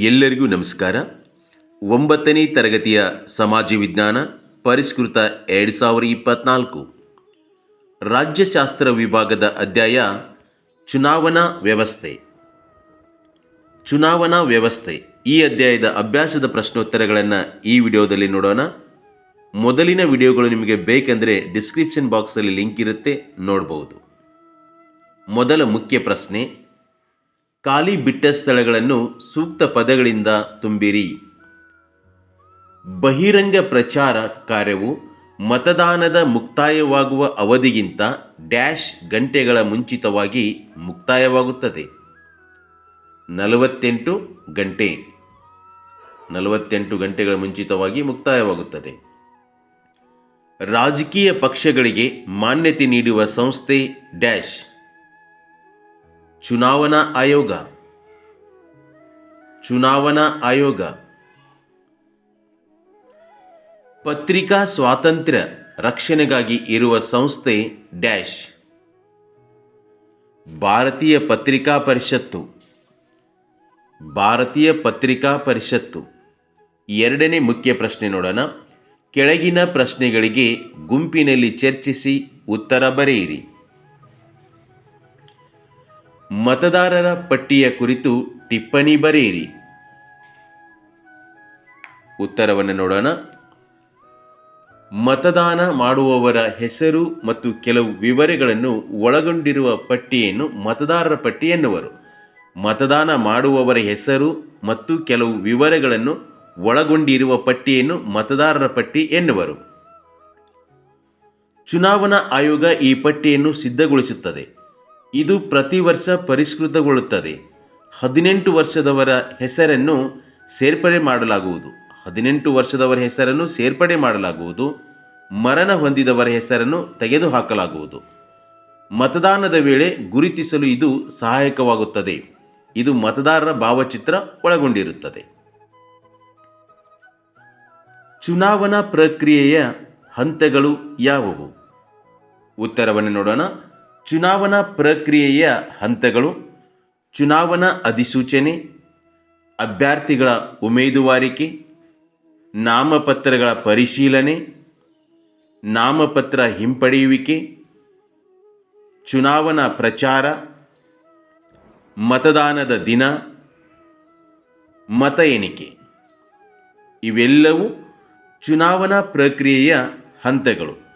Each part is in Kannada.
ಎಲ್ಲರಿಗೂ ನಮಸ್ಕಾರ. ಒಂಬತ್ತನೇ ತರಗತಿಯ ಸಮಾಜ ವಿಜ್ಞಾನ ಪರಿಷ್ಕೃತ ಎರಡು ಸಾವಿರ ಇಪ್ಪತ್ನಾಲ್ಕು. ರಾಜ್ಯಶಾಸ್ತ್ರ ವಿಭಾಗದ ಅಧ್ಯಾಯ ಚುನಾವಣಾ ವ್ಯವಸ್ಥೆ. ಚುನಾವಣಾ ವ್ಯವಸ್ಥೆ. ಈ ಅಧ್ಯಾಯದ ಅಭ್ಯಾಸದ ಪ್ರಶ್ನೋತ್ತರಗಳನ್ನು ಈ ವಿಡಿಯೋದಲ್ಲಿ ನೋಡೋಣ. ಮೊದಲಿನ ವಿಡಿಯೋಗಳು ನಿಮಗೆ ಬೇಕೆಂದರೆ ಡಿಸ್ಕ್ರಿಪ್ಷನ್ ಬಾಕ್ಸಲ್ಲಿ ಲಿಂಕ್ ಇರುತ್ತೆ ನೋಡಬಹುದು ಮೊದಲ ಮುಖ್ಯ ಪ್ರಶ್ನೆ ಖಾಲಿ ಬಿಟ್ಟ ಸ್ಥಳಗಳನ್ನು ಸೂಕ್ತ ಪದಗಳಿಂದ ತುಂಬಿರಿ. ಬಹಿರಂಗ ಪ್ರಚಾರ ಕಾರ್ಯವು ಮತದಾನದ ಮುಕ್ತಾಯವಾಗುವ ಅವಧಿಗಿಂತ ಡ್ಯಾಶ್ ಗಂಟೆಗಳ ಮುಂಚಿತವಾಗಿ ಮುಕ್ತಾಯವಾಗುತ್ತದೆ. ನಲವತ್ತೆಂಟು ಗಂಟೆ. ನಲವತ್ತೆಂಟು ಗಂಟೆಗಳ ಮುಂಚಿತವಾಗಿ ಮುಕ್ತಾಯವಾಗುತ್ತದೆ. ರಾಜಕೀಯ ಪಕ್ಷಗಳಿಗೆ ಮಾನ್ಯತೆ ನೀಡುವ ಸಂಸ್ಥೆ ಡ್ಯಾಶ್. ಚುನಾವಣಾ ಆಯೋಗ. ಚುನಾವಣಾ ಆಯೋಗ. ಪತ್ರಿಕಾ ಸ್ವಾತಂತ್ರ್ಯ ರಕ್ಷಣೆಗಾಗಿ ಇರುವ ಸಂಸ್ಥೆ ಡ್ಯಾಶ್. ಭಾರತೀಯ ಪತ್ರಿಕಾ ಪರಿಷತ್ತು. ಭಾರತೀಯ ಪತ್ರಿಕಾ ಪರಿಷತ್ತು. ಎರಡನೇ ಮುಖ್ಯ ಪ್ರಶ್ನೆ ನೋಡೋಣ. ಕೆಳಗಿನ ಪ್ರಶ್ನೆಗಳಿಗೆ ಗುಂಪಿನಲ್ಲಿ ಚರ್ಚಿಸಿ ಉತ್ತರ ಬರೆಯಿರಿ. ಮತದಾರರ ಪಟ್ಟಿಯ ಕುರಿತು ಟಿಪ್ಪಣಿ ಬರೆಯಿರಿ. ಉತ್ತರವನ್ನು ನೋಡೋಣ. ಮತದಾನ ಮಾಡುವವರ ಹೆಸರು ಮತ್ತು ಕೆಲವು ವಿವರಗಳನ್ನು ಒಳಗೊಂಡಿರುವ ಪಟ್ಟಿಯನ್ನು ಮತದಾರರ ಪಟ್ಟಿ ಎನ್ನುವರು. ಮತದಾನ ಮಾಡುವವರ ಹೆಸರು ಮತ್ತು ಕೆಲವು ವಿವರಗಳನ್ನು ಒಳಗೊಂಡಿರುವ ಪಟ್ಟಿಯನ್ನು ಮತದಾರರ ಪಟ್ಟಿ ಎನ್ನುವರು. ಚುನಾವಣಾ ಆಯೋಗ ಈ ಪಟ್ಟಿಯನ್ನು ಸಿದ್ಧಗೊಳಿಸುತ್ತದೆ. ಇದು ಪ್ರತಿ ವರ್ಷ ಪರಿಷ್ಕೃತಗೊಳ್ಳುತ್ತದೆ. ಹದಿನೆಂಟು ವರ್ಷದವರ ಹೆಸರನ್ನು ಸೇರ್ಪಡೆ ಮಾಡಲಾಗುವುದು. ಹದಿನೆಂಟು ವರ್ಷದವರ ಹೆಸರನ್ನು ಸೇರ್ಪಡೆ ಮಾಡಲಾಗುವುದು. ಮರಣ ಹೊಂದಿದವರ ಹೆಸರನ್ನು ತೆಗೆದುಹಾಕಲಾಗುವುದು. ಮತದಾನದ ವೇಳೆ ಗುರುತಿಸಲು ಇದು ಸಹಾಯಕವಾಗುತ್ತದೆ. ಇದು ಮತದಾರರ ಭಾವಚಿತ್ರ ಒಳಗೊಂಡಿರುತ್ತದೆ. ಚುನಾವಣಾ ಪ್ರಕ್ರಿಯೆಯ ಹಂತಗಳು ಯಾವುವು? ಉತ್ತರವನ್ನು ನೋಡೋಣ. ಚುನಾವಣಾ ಪ್ರಕ್ರಿಯೆಯ ಹಂತಗಳು, ಚುನಾವಣಾ ಅಧಿಸೂಚನೆ, ಅಭ್ಯರ್ಥಿಗಳ ಉಮೇದುವಾರಿಕೆ, ನಾಮಪತ್ರಗಳ ಪರಿಶೀಲನೆ, ನಾಮಪತ್ರ ಹಿಂಪಡೆಯುವಿಕೆ, ಚುನಾವಣಾ ಪ್ರಚಾರ, ಮತದಾನದ ದಿನ, ಮತ ಎಣಿಕೆ. ಇವೆಲ್ಲವೂ ಚುನಾವಣಾ ಪ್ರಕ್ರಿಯೆಯ ಹಂತಗಳು.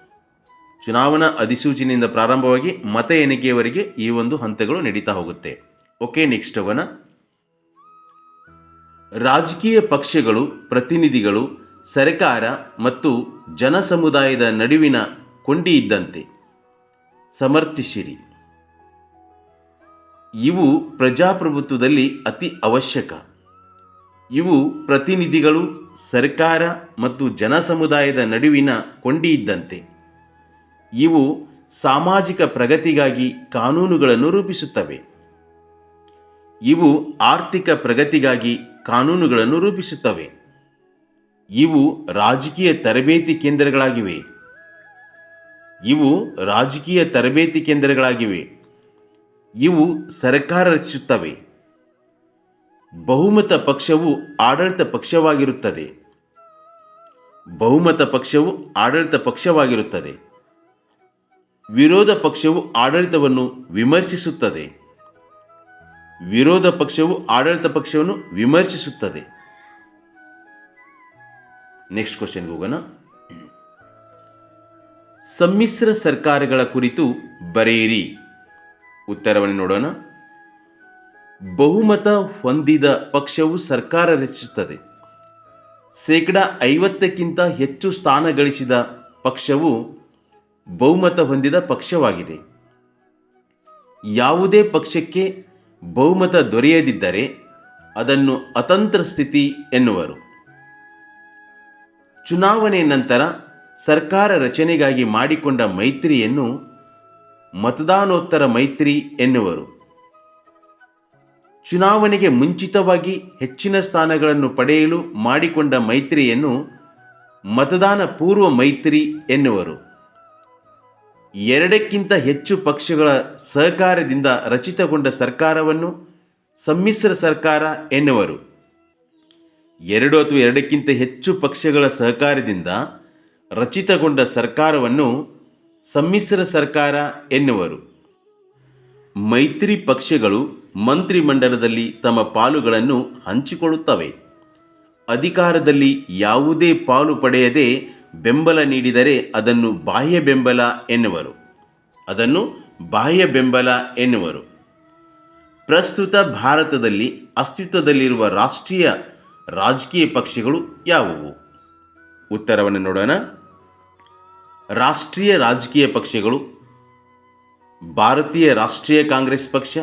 ಚುನಾವಣಾ ಅಧಿಸೂಚನೆಯಿಂದ ಪ್ರಾರಂಭವಾಗಿ ಮತ ಎಣಿಕೆಯವರೆಗೆ ಈ ಒಂದು ಹಂತಗಳು ನಡೀತಾ ಹೋಗುತ್ತೆ. ಓಕೆ ನೆಕ್ಸ್ಟ್ ಹೋಗೋಣ ರಾಜಕೀಯ ಪಕ್ಷಗಳು, ಪ್ರತಿನಿಧಿಗಳು, ಸರ್ಕಾರ ಮತ್ತು ಜನಸಮುದಾಯದ ನಡುವಿನ ಕೊಂಡಿ ಇದ್ದಂತೆ ಸಮರ್ಥಿಸಿರಿ. ಇವು ಪ್ರಜಾಪ್ರಭುತ್ವದಲ್ಲಿ ಅತಿ ಅವಶ್ಯಕ. ಇವು ಪ್ರತಿನಿಧಿಗಳು, ಸರ್ಕಾರ ಮತ್ತು ಜನಸಮುದಾಯದ ನಡುವಿನ ಕೊಂಡಿ ಇದ್ದಂತೆ ಇವು ಸಾಮಾಜಿಕ ಪ್ರಗತಿಗಾಗಿ ಕಾನೂನುಗಳನ್ನು ರೂಪಿಸುತ್ತವೆ. ಇವು ಆರ್ಥಿಕ ಪ್ರಗತಿಗಾಗಿ ಕಾನೂನುಗಳನ್ನು ರೂಪಿಸುತ್ತವೆ. ಇವು ರಾಜಕೀಯ ತರಬೇತಿ ಕೇಂದ್ರಗಳಾಗಿವೆ. ಇವು ರಾಜಕೀಯ ತರಬೇತಿ ಕೇಂದ್ರಗಳಾಗಿವೆ. ಇವು ಸರ್ಕಾರ ರಚಿಸುತ್ತವೆ. ಬಹುಮತ ಪಕ್ಷವು ಆಡಳಿತ ಪಕ್ಷವಾಗಿರುತ್ತದೆ. ಬಹುಮತ ಪಕ್ಷವು ಆಡಳಿತ ಪಕ್ಷವಾಗಿರುತ್ತದೆ. ವಿರೋಧ ಪಕ್ಷವು ಆಡಳಿತವನ್ನು ವಿಮರ್ಶಿಸುತ್ತದೆ. ವಿರೋಧ ಪಕ್ಷವು ಆಡಳಿತ ಪಕ್ಷವನ್ನು ವಿಮರ್ಶಿಸುತ್ತದೆ. ನೆಕ್ಸ್ಟ್ ಕ್ವಶನ್ಗೆ ಹೋಗೋಣ. ಸಮ್ಮಿಶ್ರ ಸರ್ಕಾರಗಳ ಕುರಿತು ಬರೆಯಿರಿ. ಉತ್ತರವನ್ನು ನೋಡೋಣ. ಬಹುಮತ ಹೊಂದಿದ ಪಕ್ಷವು ಸರ್ಕಾರ ರಚಿಸುತ್ತದೆ. ಶೇಕಡ ಐವತ್ತಕ್ಕಿಂತ ಹೆಚ್ಚು ಸ್ಥಾನ ಗಳಿಸಿದ ಪಕ್ಷವು ಬಹುಮತ ಹೊಂದಿದ ಪಕ್ಷವಾಗಿದೆ. ಯಾವುದೇ ಪಕ್ಷಕ್ಕೆ ಬಹುಮತ ದೊರೆಯದಿದ್ದರೆ ಅದನ್ನು ಅತಂತ್ರ ಸ್ಥಿತಿ ಎನ್ನುವರು. ಚುನಾವಣೆ ನಂತರ ಸರ್ಕಾರ ರಚನೆಗಾಗಿ ಮಾಡಿಕೊಂಡ ಮೈತ್ರಿಯನ್ನು ಮತದಾನೋತ್ತರ ಮೈತ್ರಿ ಎನ್ನುವರು. ಚುನಾವಣೆಗೆ ಮುಂಚಿತವಾಗಿ ಹೆಚ್ಚಿನ ಸ್ಥಾನಗಳನ್ನು ಪಡೆಯಲು ಮಾಡಿಕೊಂಡ ಮೈತ್ರಿಯನ್ನು ಮತದಾನ ಪೂರ್ವ ಮೈತ್ರಿ ಎನ್ನುವರು. ಎರಡಕ್ಕಿಂತ ಹೆಚ್ಚು ಪಕ್ಷಗಳ ಸಹಕಾರದಿಂದ ರಚಿತಗೊಂಡ ಸರ್ಕಾರವನ್ನು ಸಮ್ಮಿಶ್ರ ಸರ್ಕಾರ ಎನ್ನುವರು. ಎರಡು ಅಥವಾ ಎರಡಕ್ಕಿಂತ ಹೆಚ್ಚು ಪಕ್ಷಗಳ ಸಹಕಾರದಿಂದ ರಚಿತಗೊಂಡ ಸರ್ಕಾರವನ್ನು ಸಮ್ಮಿಶ್ರ ಸರ್ಕಾರ ಎನ್ನುವರು. ಮೈತ್ರಿ ಪಕ್ಷಗಳು ಮಂತ್ರಿಮಂಡಲದಲ್ಲಿ ತಮ್ಮ ಪಾಲುಗಳನ್ನು ಹಂಚಿಕೊಳ್ಳುತ್ತವೆ. ಅಧಿಕಾರದಲ್ಲಿ ಯಾವುದೇ ಪಾಲು ಪಡೆಯದೆ ಬೆಂಬಲ ನೀಡಿದರೆ ಅದನ್ನು ಬಾಹ್ಯ ಬೆಂಬಲ ಎನ್ನುವರು. ಅದನ್ನು ಬಾಹ್ಯ ಬೆಂಬಲ ಎನ್ನುವರು. ಪ್ರಸ್ತುತ ಭಾರತದಲ್ಲಿ ಅಸ್ತಿತ್ವದಲ್ಲಿರುವ ರಾಷ್ಟ್ರೀಯ ರಾಜಕೀಯ ಪಕ್ಷಗಳು ಯಾವುವು? ಉತ್ತರವನ್ನು ನೋಡೋಣ. ರಾಷ್ಟ್ರೀಯ ರಾಜಕೀಯ ಪಕ್ಷಗಳು, ಭಾರತೀಯ ರಾಷ್ಟ್ರೀಯ ಕಾಂಗ್ರೆಸ್ ಪಕ್ಷ,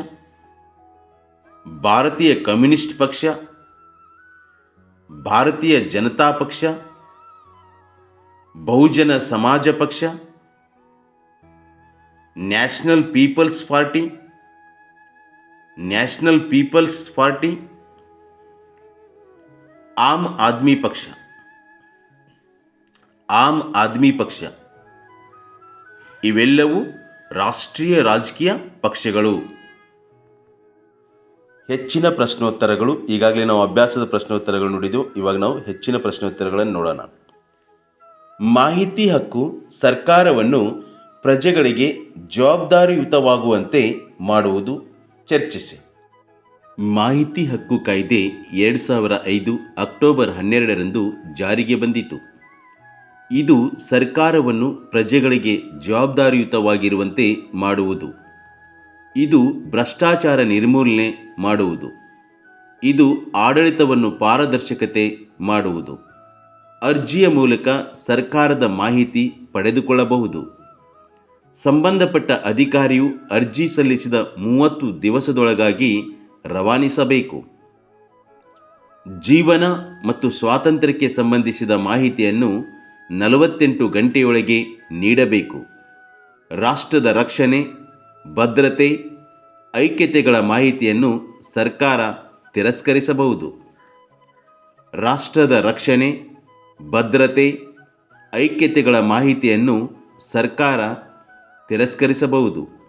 ಭಾರತೀಯ ಕಮ್ಯುನಿಸ್ಟ್ ಪಕ್ಷ, ಭಾರತೀಯ ಜನತಾ ಪಕ್ಷ ಬಹುಜನ ಸಮಾಜ ಪಕ್ಷ, national people's party, national people's party, Aam Aadmi ಪಕ್ಷ. ಆಮ್ ಆದ್ಮಿ ಪಕ್ಷ. ಇವೆಲ್ಲವೂ ರಾಷ್ಟ್ರೀಯ ರಾಜಕೀಯ ಪಕ್ಷಗಳು. ಹೆಚ್ಚಿನ ಪ್ರಶ್ನೋತ್ತರಗಳು, ಈಗಾಗಲೇ ನಾವು ಅಭ್ಯಾಸದ ಪ್ರಶ್ನೋತ್ತರಗಳು ನೋಡಿದೆವು, ಇವಾಗ ನಾವು ಹೆಚ್ಚಿನ ಪ್ರಶ್ನೋತ್ತರಗಳನ್ನು ನೋಡೋಣ. ಮಾಹಿತಿ ಹಕ್ಕು ಸರ್ಕಾರವನ್ನು ಪ್ರಜೆಗಳಿಗೆ ಜವಾಬ್ದಾರಿಯುತವಾಗುವಂತೆ ಮಾಡುವುದು. ಚರ್ಚಿಸಿ. ಮಾಹಿತಿ ಹಕ್ಕು ಕಾಯ್ದೆ ಎರಡು ಸಾವಿರ ಐದು ಅಕ್ಟೋಬರ್ ಹನ್ನೆರಡರಂದು ಜಾರಿಗೆ ಬಂದಿತು. ಇದು ಸರ್ಕಾರವನ್ನು ಪ್ರಜೆಗಳಿಗೆ ಜವಾಬ್ದಾರಿಯುತವಾಗಿರುವಂತೆ ಮಾಡುವುದು. ಇದು ಭ್ರಷ್ಟಾಚಾರ ನಿರ್ಮೂಲನೆ ಮಾಡುವುದು. ಇದು ಆಡಳಿತವನ್ನು ಪಾರದರ್ಶಕತೆ ಮಾಡುವುದು. ಅರ್ಜಿಯ ಮೂಲಕ ಸರ್ಕಾರದ ಮಾಹಿತಿ ಪಡೆದುಕೊಳ್ಳಬಹುದು. ಸಂಬಂಧಪಟ್ಟ ಅಧಿಕಾರಿಯು ಅರ್ಜಿ ಸಲ್ಲಿಸಿದ ಮೂವತ್ತು ದಿವಸದೊಳಗಾಗಿ ರವಾನಿಸಬೇಕು. ಜೀವನ ಮತ್ತು ಸ್ವಾತಂತ್ರ್ಯಕ್ಕೆ ಸಂಬಂಧಿಸಿದ ಮಾಹಿತಿಯನ್ನು ನಲವತ್ತೆಂಟು ಗಂಟೆಯೊಳಗೆ ನೀಡಬೇಕು. ರಾಷ್ಟ್ರದ ರಕ್ಷಣೆ, ಭದ್ರತೆ, ಐಕ್ಯತೆಗಳ ಮಾಹಿತಿಯನ್ನು ಸರ್ಕಾರ ತಿರಸ್ಕರಿಸಬಹುದು. ರಾಷ್ಟ್ರದ ರಕ್ಷಣೆ ಭದ್ರತೆ ಐಕ್ಯತೆಗಳ ಮಾಹಿತಿಯನ್ನು ಸರ್ಕಾರ ತಿರಸ್ಕರಿಸಬಹುದು.